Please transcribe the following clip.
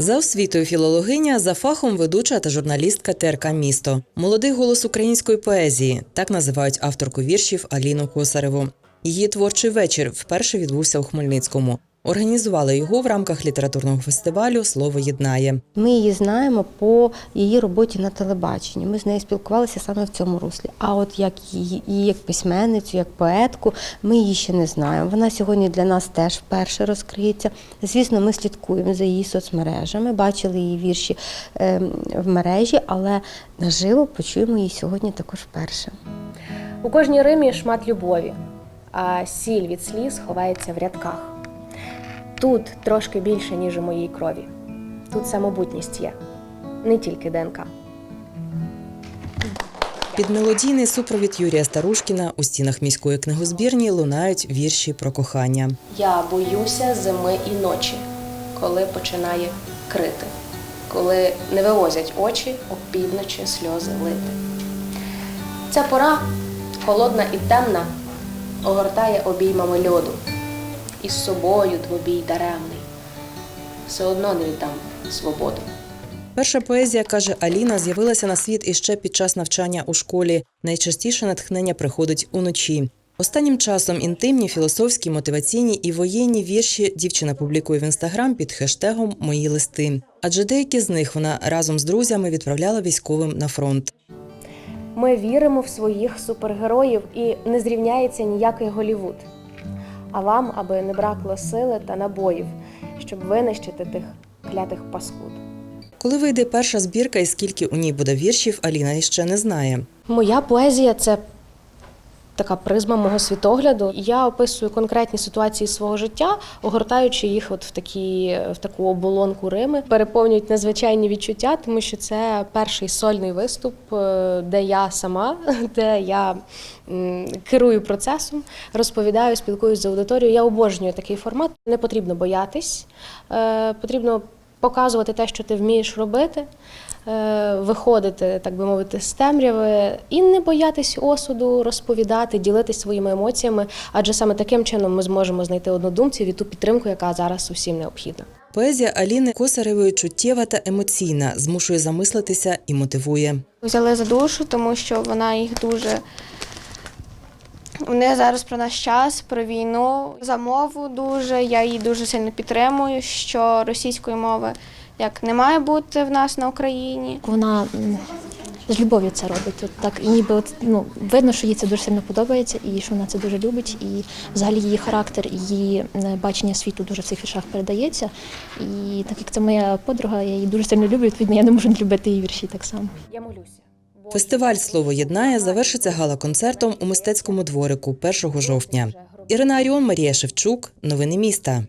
За освітою філологиня, за фахом ведуча та журналістка ТРК Місто. Молодий голос української поезії так називають авторку віршів Аліну Косареву. Її творчий вечір вперше відбувся у Хмельницькому. Організували його в рамках літературного фестивалю Слово єднає. Ми її знаємо по її роботі на телебаченні. Ми з нею спілкувалися саме в цьому руслі. А от як її, її як письменницю, як поетку, ми її ще не знаємо. Вона сьогодні для нас теж вперше розкриється. Звісно, ми слідкуємо за її соцмережами, бачили її вірші ем, в мережі, але наживо почуємо її сьогодні також вперше. У кожній римі шмат любові, а сіль від сліз ховається в рядках. Тут трошки більше, ніж у моїй крові. Тут самобутність є, не тільки ДНК. Під мелодійний супровід Юрія Старушкіна у стінах міської книгозбірні лунають вірші про кохання. Я боюся зими і ночі, коли починає крити, коли не вивозять очі опівночі сльози лити. Ця пора, холодна і темна, огортає обіймами льоду, і з собою двобій даремний. Все одно не віддам свободу. Перша поезія, каже Аліна, з'явилася на світ іще під час навчання у школі. Найчастіше натхнення приходить уночі. Останнім часом інтимні, філософські, мотиваційні і воєнні вірші дівчина публікує в інстаграм під хештегом Мої листи. Адже деякі з них вона разом з друзями відправляла військовим на фронт. Ми віримо в своїх супергероїв і не зрівняється ніякий Голівуд. А вам, аби не бракло сили та набоїв, щоб винищити тих клятих паскуд. Коли вийде перша збірка і скільки у ній буде віршів, Аліна іще не знає. Моя поезія це така призма мого світогляду. Я описую конкретні ситуації свого життя, огортаючи їх от в такі в таку оболонку Рими. Переповнюють незвичайні відчуття, тому що це перший сольний виступ, е, де я сама, де я керую процесом, розповідаю, спілкуюсь з аудиторією. Я обожнюю такий формат. Не потрібно боятись, е, потрібно показувати те, що ти вмієш робити е, виходити, так би мовити, з темряви і не боятись осуду, розповідати, ділитись своїми емоціями, адже саме таким чином ми зможемо знайти однодумців і ту підтримку, яка зараз усім необхідна. Поезія Аліни Косаревої чуттєва та емоційна, змушує замислитися і мотивує. взяли за душу, тому що вона їх дуже. Вони зараз про наш час, про війну, за мову дуже. Я її дуже сильно підтримую, що російської мови як не має бути в нас на Україні. вона з любов'ю це робить. От так і ніби от, ну, видно, що їй це дуже сильно подобається, і що вона це дуже любить. І взагалі її характер, її бачення світу дуже в цих віршах передається. І так як це моя подруга, я її дуже сильно люблю, відповідно, я не можу не любити її вірші так само. Я молюся. Фестиваль Слово єднає завершиться гала-концертом у мистецькому дворику 1 жовтня. Ірина Аріон, Марія Шевчук. Новини міста.